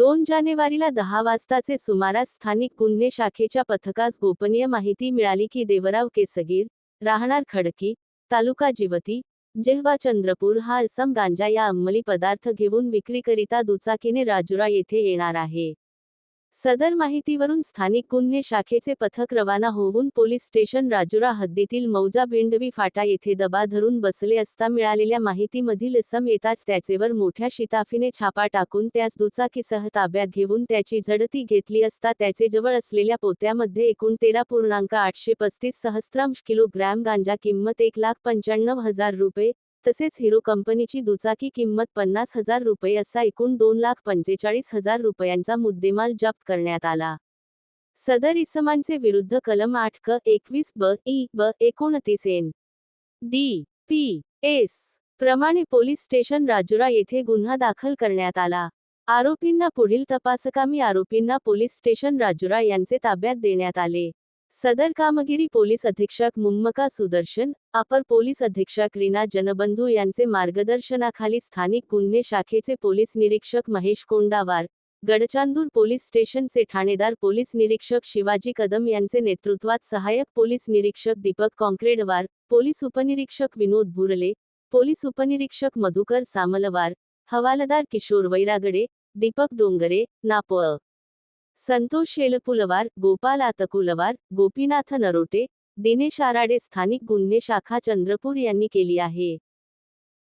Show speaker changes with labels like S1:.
S1: दोन जानेवारीला दहा वाजताचे सुमारास स्थानिक गुन्हे शाखेच्या पथकास गोपनीय माहिती मिळाली की देवराव केसगीर राहणार खडकी तालुका जिवती जेव्हा चंद्रपूर हा असम गांजा या अंमली पदार्थ घेऊन विक्रीकरिता दुचाकीने राजुरा येथे येणार आहे. सदर माहितीवरून स्थानिक गुन्हे शाखेचे पथक रवाना होऊन पोलीस स्टेशन राजुरा हद्दीतील मौजा भिंडवी फाटा येथे दबा धरून बसले असता मिळालेल्या माहितीमधील सम येताच त्याचेवर मोठ्या शिताफीने छापा टाकून त्यास दुचाकीसह ताब्यात घेऊन त्याची झडती घेतली असता त्याचे जवळ असलेल्या पोत्यामध्ये एकूण तेरा पूर्णांक आठशे पस्तीस सहस्त्रांश किलोग्रॅम गांजा किंमत एक लाख पंच्याण्णव हजार रुपये तसेच हिरो कंपनीची दुचाकी किंमत पन्नास हजार रुपये असा एकूण दोन लाख पंचेचाळीस हजार रुपयांचा मुद्देमाल जप्त करण्यात आला. सदर इसमांचे विरुद्ध कलम आठ क एकवीस ब ई ब एकोणतीस एन. डी पी एस प्रमाणे पोलीस स्टेशन राजुरा येथे गुन्हा दाखल करण्यात आला. आरोपींना पुढील तपासकामी आरोपींना पोलीस स्टेशन राजुरा यांचे ताब्यात देण्यात आले. सदर कामगिरी पोलीस अधीक्षक मुम्मका सुदर्शन अपर पोलीस अधीक्षक रीना जनबंधू यांचे मार्गदर्शनाखाली स्थानिक गुन्हे शाखेचे पोलीस निरीक्षक महेश कोंडावार गडचांदूर पोलीस स्टेशनचे ठाणेदार पोलीस निरीक्षक शिवाजी कदम यांचे नेतृत्वात सहाय्यक पोलीस निरीक्षक दीपक कॉन्क्रेडवार पोलीस उपनिरीक्षक विनोद भुरले पोलीस उपनिरीक्षक मधुकर सामलवार हवालदार किशोर वैरागडे दीपक डोंगरे नापळ. संतोष शेलपुलवार गोपाल आतकुलवार गोपीनाथ नरोटे दिनेश आराडे स्थानिक गुन्हे शाखा चंद्रपूर यांनी केली आहे.